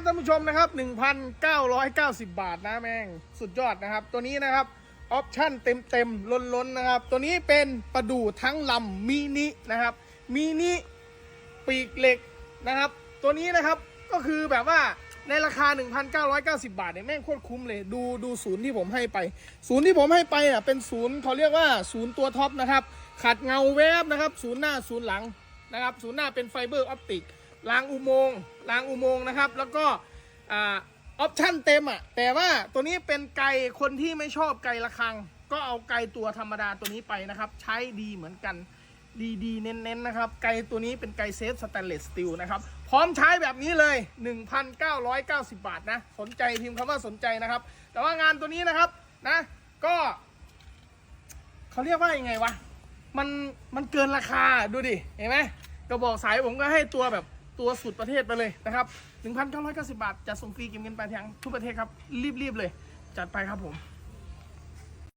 นะครับท่านผู้ชมนะครับ 1,990 บาทนะแม่งสุดยอดนะครับ ตัวนี้นะครับออปชั่นเต็มเต็มๆล้นๆนะครับ ตัวนี้เป็นประดู่ทั้งลำมินินะครับมินิปีกเหล็กนะครับ ตัวนี้นะครับก็คือแบบว่าในราคา 1,990 บาทเนี่ยแม่งโคตรคุ้มเลย ดูดูศูนย์ที่ผมให้ไป ศูนย์ที่ผมให้ไปอะเป็นศูนย์เขาเรียกว่าศูนย์ตัวท็อปนะครับ ขัดเงาแวบนะครับ ศูนย์หน้าศูนย์หลังนะครับ ศูนย์หน้าเป็นไฟเบอร์ออปติก รางอุโมงค์รางอุโมงค์นะครับ แล้วก็ออปชั่นเต็มอะแต่ว่าตัวนี้เป็นไก่คนที่ไม่ชอบไก่ระคัง ก็เอาไก่ตัวธรรมดาตัวนี้ไปนะครับ ใช้ดีเหมือนกันดีดีๆเน้นๆนะครับ ไก่ตัวนี้เป็นไก่เซฟสแตนเลสสตีลนะครับ พร้อมใช้แบบนี้เลย 1,990 บาทนะ สนใจพิมพ์คำว่าสนใจนะครับ แต่ว่างานตัวนี้นะครับนะ ก็เขาเรียกว่ายังไงวะ มันมันเกินราคาดูดิ เห็นไหมกระบอกสายผมก็ให้ตัวแบบ ตัวสุดประเทศไปเลยนะครับ 1,990 บาทจะส่งฟรีเก็บเงินปลายทางทุกประเทศครับรีบๆเลย จัดไปครับผม